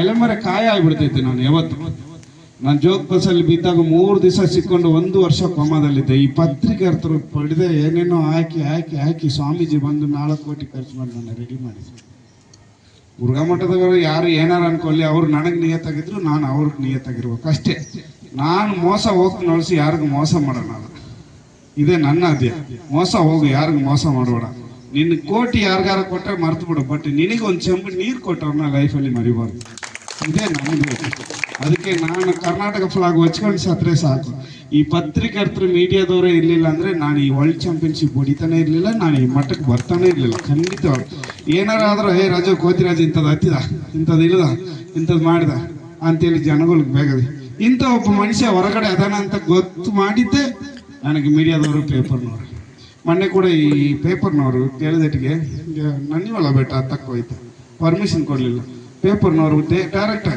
ಎಲೆಮರೆ ಕಾಯ ಆಗ್ಬಿಡ್ತೈತೆ ನಾನು ಯಾವತ್ತು. ನಾನು ಜೋಗ್ ಬಸ್ಸಲ್ಲಿ ಬಿದ್ದಾಗ ಮೂರು ದಿವಸ ಸಿಕ್ಕೊಂಡು ಒಂದು ವರ್ಷ ಕೋಮಾದಲ್ಲಿದ್ದೆ. ಈ ಪತ್ರಿಕರ್ತರು ಪಡೆದೆ ಏನೇನೋ ಹಾಕಿ ಹಾಕಿ ಹಾಕಿ ಸ್ವಾಮೀಜಿ ಬಂದು ನಾಲ್ಕು ಕೋಟಿ ಖರ್ಚು ಮಾಡಿ ನನ್ನ ರೆಡಿ ಮಾಡಿದ್ರು. ಮುರುಘಾ ಮಠದವರು ಯಾರು ಏನಾರು ಅನ್ಕೊಳ್ಳಿ, ಅವ್ರು ನನಗೆ ನಿಯತ್ತಾಗಿದ್ರು, ನಾನು ಅವ್ರಿಗೆ ನಿಯತ್ತಾಗಿರ್ಬೇಕು. ಅಷ್ಟೇ. ನಾನು ಮೋಸ ಹೋಗಿ ನೋಡಿಸಿ ಯಾರಿಗೂ ಮೋಸ ಮಾಡೋಣ. ಇದೇ ನನ್ನ ಅದೇ ಮೋಸ ಹೋಗು, ಯಾರಿಗೂ ಮೋಸ ಮಾಡಬೇಡ. ನಿನ್ನ ಕೋಟಿ ಯಾರಿಗಾರ ಕೊಟ್ಟರೆ ಮರ್ತು ಬಿಡು ಬಟ್ ನಿನಗೆ ಒಂದು ಚಂಬು ನೀರು ಕೊಟ್ಟವ್ರನ್ನ ಲೈಫಲ್ಲಿ ಮರಿಬಾರ್ದು. ಇದೇ ನಮಗೆ ಅದಕ್ಕೆ ನಾನು ಕರ್ನಾಟಕ ಫ್ಲಾಗ್ ಹೊಚ್ಕೊಂಡು ಸತ್ರೆ ಸಾಕು. ಈ ಪತ್ರಿಕರ್ತರು ಮೀಡಿಯಾದವರೇ ಇರಲಿಲ್ಲ ಅಂದರೆ ನಾನು ಈ ವರ್ಲ್ಡ್ ಚಾಂಪಿಯನ್ಶಿಪ್ ಹೊಡಿತಾನೆ ಇರಲಿಲ್ಲ, ನಾನು ಈ ಮಟ್ಟಕ್ಕೆ ಬರ್ತಾನೆ ಇರಲಿಲ್ಲ ಖಂಡಿತ ಏನಾರ ಆದ್ರೆ ಹೇ ರಾಜ, ಕೋತಿರಾಜ್ ಇಂಥದ್ದು ಹತ್ತಿದ ಇಂಥದ್ದು ಇಲ್ಲದ ಇಂಥದ್ದು ಮಾಡಿದ ಅಂತೇಳಿ ಜನಗಳಿಗೆ ಬೇಗದೆ ಇಂಥ ಒಬ್ಬ ಮನುಷ್ಯ ಹೊರಗಡೆ ಅದಾನ ಅಂತ ಗೊತ್ತು ಮಾಡಿದ್ದೆ, ನನಗೆ ಮೀಡಿಯಾದವರು ಪೇಪರ್ನವರು ಮೊನ್ನೆ ಕೂಡ ಈ ಪೇಪರ್ನವರು ಕೇಳಿದಟ್ಟಿಗೆ ನನ್ನಿವಲ್ಲ ಬೆಟ್ಟ ಹತ್ತಕ್ಕೆ ಹೋಯ್ತು ಪರ್ಮಿಷನ್ ಕೊಡಲಿಲ್ಲ. ಪೇಪರ್ನವರು ಡೈರೆಕ್ಟ್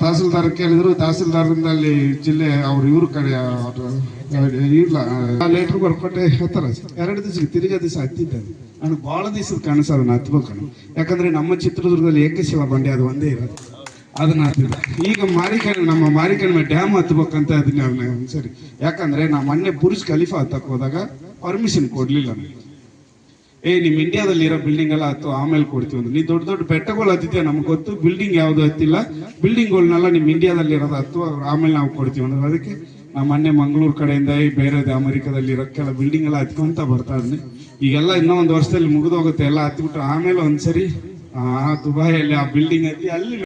ತಹಸೀಲ್ದಾರ್ ಕೇಳಿದ್ರು. ತಹಸೀಲ್ದಾರ್ದಿಂದ ಅಲ್ಲಿ ಜಿಲ್ಲೆ ಅವ್ರು ಇವ್ರ ಕಡೆ ಇಲ್ಲ ಲೆಟ್ರ್ ಬರ್ಕೊಟ್ಟೆ ಹೇಳ್ತಾರ. ಎರಡು ದಿವಸ ತಿರುಗ ದಿವಸ ಹತ್ತಿದ್ದೆ. ನನಗೆ ಭಾಳ ದಿವಸದ ಕನಸು ಅದನ್ನ ಹತ್ಬೇಕು. ಯಾಕಂದ್ರೆ ನಮ್ಮ ಚಿತ್ರದುರ್ಗದಲ್ಲಿ ಏಕಶಿಲ ಬಂಡೆ ಅದು ಒಂದೇ ಇರೋದು. ಅದನ್ನ ಹಾಕ್ತಿದ್ದ ಈಗ ಮಾರಿಕಣ್ಣ ನಮ್ಮ ಮಾರಿಕಣ್ಣ ಡ್ಯಾಮ್ ಹತ್ಬೇಕಂತ ಅದನ್ನ ಅವನ ಸರಿ. ಯಾಕಂದ್ರೆ ನಾ ಮೊನ್ನೆ ಬುರ್ಜ್ ಖಲೀಫಾ ಹತ್ತಕ್ಕೆ ಹೋದಾಗ ಪರ್ಮಿಷನ್ ಕೊಡ್ಲಿಲ್ಲ ನನಗೆ ಏ, ನಿಮ್ ಇಂಡಿಯಾದಲ್ಲಿ ಇರೋ ಬಿಲ್ಡಿಂಗ್ ಎಲ್ಲ ಹತ್ತು, ಆಮೇಲೆ ಕೊಡ್ತೀವಿ ಅಂದ್ರೆ. ನೀ ದೊಡ್ಡ ದೊಡ್ಡ ಬೆಟ್ಟಗಳು ಹತ್ತಿದ್ಯಾ? ನಮ್ಗೆ ಗೊತ್ತು ಬಿಲ್ಡಿಂಗ್ ಯಾವ್ದು ಹತ್ತಿಲ್ಲ. ಬಿಲ್ಡಿಂಗ್ಗಳನ್ನೆಲ್ಲ ನಿಮ್ ಇಂಡಿಯಾದಲ್ಲಿ ಇರೋದು ಹತ್ತು ಆಮೇಲೆ ನಾವು ಕೊಡ್ತೀವಿ ಅಂದ್ರೆ. ಅದಕ್ಕೆ ನಾ ಮೊನ್ನೆ ಮಂಗಳೂರು ಕಡೆಯಿಂದ ಬೇರೆ ಅಮೆರಿಕದಲ್ಲಿ ಇರೋಕ್ಕೆಲ್ಲ ಬಿಲ್ಡಿಂಗ್ ಎಲ್ಲ ಹತ್ಕೊಂತ ಬರ್ತಾ ಇದ್ನಿ. ಈಗೆಲ್ಲ ಇನ್ನೂ ಒಂದು ವರ್ಷದಲ್ಲಿ ಮುಗಿದೋಗುತ್ತೆ. ಎಲ್ಲ ಹತ್ಬಿಟ್ಟು ಆಮೇಲೆ ಒಂದ್ಸರಿ, ಆ, ದುಬಾಯಲ್ಲಿ ಆ ಬಿಲ್ಡಿಂಗ್ ಹತ್ತಿ ಅಲ್ಲಿ